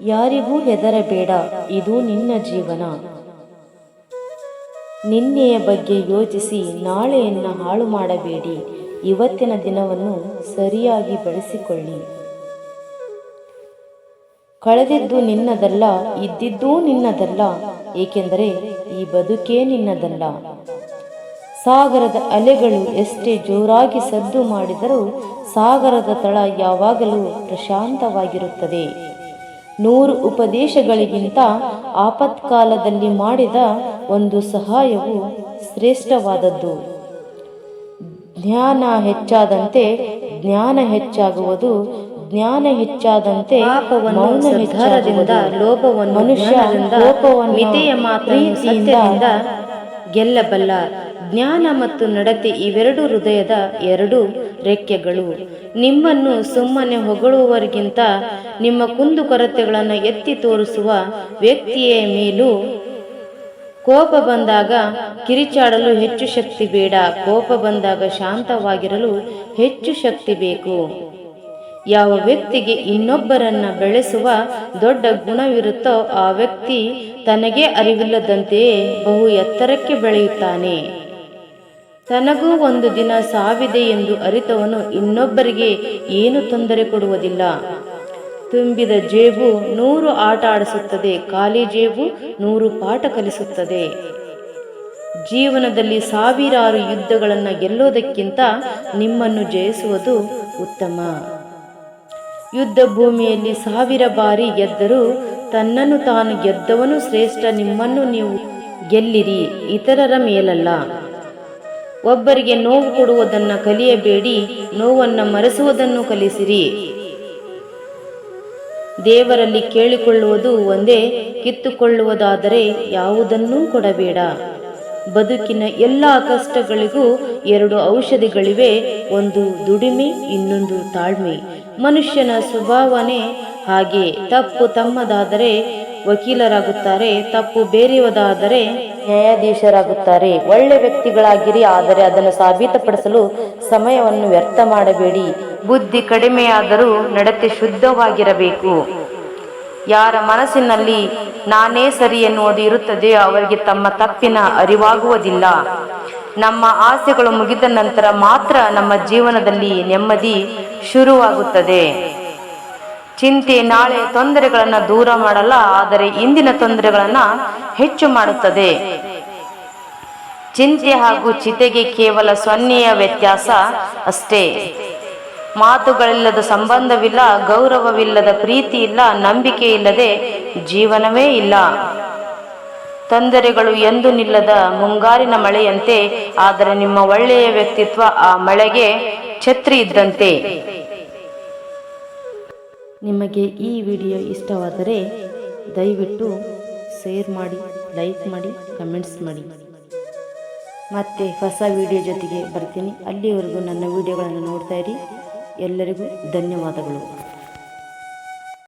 ಯಾರಿಗೂ ಹೆದರಬೇಡ, ಇದು ನಿನ್ನ ಜೀವನ. ನಿನ್ನೆಯ ಬಗ್ಗೆ ಯೋಚಿಸಿ, ನಾಳೆಯನ್ನು ಹಾಳು ಮಾಡಬೇಡಿ. ಇವತ್ತಿನ ದಿನವನ್ನು ಸರಿಯಾಗಿ ಬಳಸಿಕೊಳ್ಳಿ. ಕಳೆದಿದ್ದು ನಿನ್ನದಲ್ಲ, ಇದ್ದಿದ್ದೂ ನಿನ್ನದಲ್ಲ, ಏಕೆಂದರೆ ಈ ಬದುಕೇ ನಿನ್ನದಲ್ಲ. ಸಾಗರದ ಅಲೆಗಳು ಎಷ್ಟೇ ಜೋರಾಗಿ ಸದ್ದು ಮಾಡಿದರೂ ಸಾಗರದ ತಳ ಯಾವಾಗಲೂ ಪ್ರಶಾಂತವಾಗಿರುತ್ತದೆ. ನೂರು ಉಪದೇಶಗಳಿಗಿಂತ ಆಪತ್ಕಾಲದಲ್ಲಿ ಮಾಡಿದ ಒಂದು ಸಹಾಯವು ಶ್ರೇಷ್ಠವಾದದ್ದು. ಜ್ಞಾನ ಹೆಚ್ಚಾದಂತೆ ಜ್ಞಾನ ಹೆಚ್ಚಾಗುವುದು ಜ್ಞಾನ ಹೆಚ್ಚಾದಂತೆ ಮೌನ ಹೆಚ್ಚಾಗುವುದು. ಲೋಪವನ್ನು ಮನುಷ್ಯ ಲೋಪವನ್ನು ಗೆಲ್ಲಬಲ್ಲ ಜ್ಞಾನ ಮತ್ತು ನಡತೆ ಇವೆರಡು ಹೃದಯದ ಎರಡು ರೆಕ್ಕೆಗಳು ನಿಮ್ಮನ್ನು ಸುಮ್ಮನೆ ಹೊಗಳುವವರಿಗಿಂತ ನಿಮ್ಮ ಕುಂದುಕೊರತೆಗಳನ್ನು ಎತ್ತಿ ತೋರಿಸುವ ವ್ಯಕ್ತಿಯ ಮೇಲೂ. ಕೋಪ ಬಂದಾಗ ಕಿರಿಚಾಡಲು ಹೆಚ್ಚು ಶಕ್ತಿ ಬೇಡ. ಕೋಪ ಬಂದಾಗ ಶಾಂತವಾಗಿರಲು ಹೆಚ್ಚು ಶಕ್ತಿ ಬೇಕು. ಯಾವ ವ್ಯಕ್ತಿಗೆ ಇನ್ನೊಬ್ಬರನ್ನ ಬೆಳೆಸುವ ದೊಡ್ಡ ಗುಣವಿರುತ್ತೋ ಆ ವ್ಯಕ್ತಿ ತನಗೇ ಅರಿವಿಲ್ಲದಂತೆಯೇ ಬಹು ಎತ್ತರಕ್ಕೆ ಬೆಳೆಯುತ್ತಾನೆ. ತನಗೂ ಒಂದು ದಿನ ಸಾವಿದೆ ಎಂದು ಅರಿತವನು ಇನ್ನೊಬ್ಬರಿಗೆ ಏನು ತೊಂದರೆ ಕೊಡುವುದಿಲ್ಲ. ತುಂಬಿದ ಜೇಬು ನೂರು ಆಟ ಆಡಿಸುತ್ತದೆ, ಖಾಲಿ ಜೇಬು ನೂರು ಪಾಠ ಕಲಿಸುತ್ತದೆ. ಜೀವನದಲ್ಲಿ ಸಾವಿರಾರು ಯುದ್ಧಗಳನ್ನು ಗೆಲ್ಲೋದಕ್ಕಿಂತ ನಿಮ್ಮನ್ನು ಜಯಿಸುವುದು ಉತ್ತಮ. ಯುದ್ಧ ಭೂಮಿಯಲ್ಲಿ ಸಾವಿರ ಬಾರಿ ಗೆದ್ದರೂ ತನ್ನನ್ನು ತಾನು ಗೆದ್ದವನು ಶ್ರೇಷ್ಠ, ನಿಮ್ಮನ್ನು ನೀವು ಗೆಲ್ಲಿರಿ, ಇತರರ ಮೇಲಲ್ಲ. ಒಬ್ಬರಿಗೆ ನೋವು ಕೊಡುವುದನ್ನು ಕಲಿಯಬೇಡಿ, ನೋವನ್ನು ಮರೆಸುವುದನ್ನು ಕಲಿಸಿರಿ. ದೇವರಲ್ಲಿ ಕೇಳಿಕೊಳ್ಳುವುದು ಒಂದೇ, ಕಿತ್ತುಕೊಳ್ಳುವುದಾದರೆ ಯಾವುದನ್ನೂ ಕೊಡಬೇಡ. ಬದುಕಿನ ಎಲ್ಲ ಕಷ್ಟಗಳಿಗೂ ಎರಡು ಔಷಧಿಗಳಿವೆ, ಒಂದು ದುಡಿಮೆ, ಇನ್ನೊಂದು ತಾಳ್ಮೆ. ಮನುಷ್ಯನ ಸ್ವಭಾವನೆ ಹಾಗೆ, ತಪ್ಪು ತಮ್ಮದಾದರೆ ವಕೀಲರಾಗುತ್ತಾರೆ, ತಪ್ಪು ಬೇರೆಯವದಾದರೆ ನ್ಯಾಯಾಧೀಶರಾಗುತ್ತಾರೆ. ಒಳ್ಳೆ ವ್ಯಕ್ತಿಗಳಾಗಿರಿ, ಆದರೆ ಅದನ್ನು ಸಾಬೀತುಪಡಿಸಲು ಸಮಯವನ್ನು ವ್ಯರ್ಥ ಮಾಡಬೇಡಿ. ಬುದ್ಧಿ ಕಡಿಮೆಯಾದರೂ ನಡತೆ ಶುದ್ಧವಾಗಿರಬೇಕು. ಯಾರ ಮನಸ್ಸಿನಲ್ಲಿ ನಾನೇ ಸರಿ ಎನ್ನುವುದು ಇರುತ್ತದೆ ಅವರಿಗೆ ತಮ್ಮ ತಪ್ಪಿನ ಅರಿವಾಗುವುದಿಲ್ಲ. ನಮ್ಮ ಆಸೆಗಳು ಮುಗಿದ ನಂತರ ಮಾತ್ರ ನಮ್ಮ ಜೀವನದಲ್ಲಿ ನೆಮ್ಮದಿ ಶುರುವಾಗುತ್ತದೆ. ಚಿಂತೆ, ನಾಳೆ ತೊಂದರೆಗಳನ್ನು ದೂರ ಮಾಡಲ್ಲ, ಆದರೆ ಇಂದಿನ ತೊಂದರೆಗಳನ್ನು ಹೆಚ್ಚು ಮಾಡುತ್ತದೆ. ಚಿಂತೆ ಹಾಗೂ ಚಿತೆಗೆ ಕೇವಲ ಸೊನ್ನೆಯ ವ್ಯತ್ಯಾಸ ಅಷ್ಟೇ. ಮಾತುಗಳಿಲ್ಲದ ಸಂಬಂಧವಿಲ್ಲ, ಗೌರವವಿಲ್ಲದ ಪ್ರೀತಿ ಇಲ್ಲ, ನಂಬಿಕೆ ಇಲ್ಲದೆ ಜೀವನವೇ ಇಲ್ಲ. ತೊಂದರೆಗಳು ಎಂದು ನಿಲ್ಲದ ಮುಂಗಾರಿನ ಮಳೆಯಂತೆ, ಆದರೆ ನಿಮ್ಮ ಒಳ್ಳೆಯ ವ್ಯಕ್ತಿತ್ವ ಆ ಮಳೆಗೆ ಛತ್ರಿ ಇದ್ದಂತೆ. ನಿಮಗೆ ಈ ವಿಡಿಯೋ ಇಷ್ಟವಾದರೆ ದಯವಿಟ್ಟು ಶೇರ್ ಮಾಡಿ, ಲೈಕ್ ಮಾಡಿ, ಕಮೆಂಟ್ಸ್ ಮಾಡಿ. ಮತ್ತೆ ಹೊಸ ವಿಡಿಯೋ ಜೊತೆಗೆ ಬರ್ತೀನಿ. ಅಲ್ಲಿವರೆಗೂ ನನ್ನ ವಿಡಿಯೋಗಳನ್ನು ನೋಡ್ತಾ ಇರಿ. ಎಲ್ಲರಿಗೂ ಧನ್ಯವಾದಗಳು.